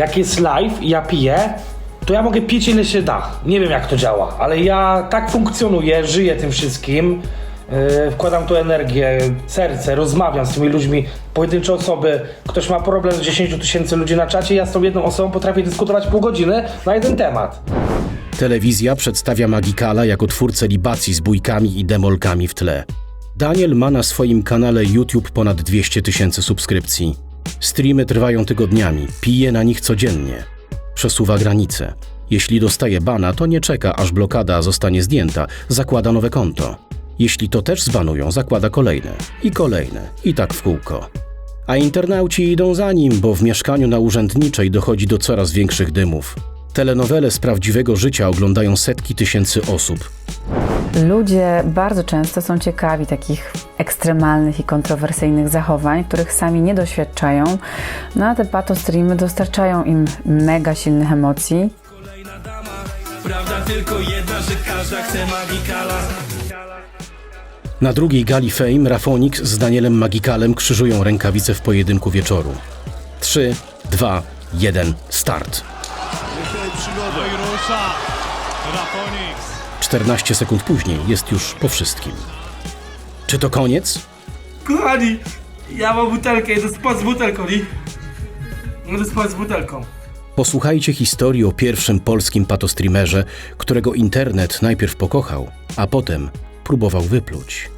Jak jest live i ja piję, to ja mogę pić ile się da. Nie wiem jak to działa, ale ja tak funkcjonuję, żyję tym wszystkim. Yy, wkładam tu energię, serce, rozmawiam z tymi ludźmi, pojedyncze osoby. Ktoś ma problem z 10 tysięcy ludzi na czacie, ja z tą jedną osobą potrafię dyskutować pół godziny na jeden temat. Telewizja przedstawia Magikala jako twórcę libacji z bójkami i demolkami w tle. Daniel ma na swoim kanale YouTube ponad 200 tysięcy subskrypcji. Streamy trwają tygodniami, pije na nich codziennie. Przesuwa granice. Jeśli dostaje bana, to nie czeka, aż blokada zostanie zdjęta, zakłada nowe konto. Jeśli to też zbanują, zakłada kolejne i kolejne i tak w kółko. A internauci idą za nim, bo w mieszkaniu na urzędniczej dochodzi do coraz większych dymów. Telenowele z prawdziwego życia oglądają setki tysięcy osób. Ludzie bardzo często są ciekawi takich ekstremalnych i kontrowersyjnych zachowań, których sami nie doświadczają, no a te patostreamy dostarczają im mega silnych emocji. Prawda tylko jedna, że każda chce magikala Na drugiej gali Fame Rafonix z Danielem Magikalem krzyżują rękawice w pojedynku wieczoru. 3, 2, 1, start. No i rusza Rafonix. 14 sekund później jest już po wszystkim. Czy to koniec? Kochani, ja mam butelkę, idę spać z butelką, nie? Idę spać z butelką. Posłuchajcie historii o pierwszym polskim patostreamerze, którego internet najpierw pokochał, a potem próbował wypluć.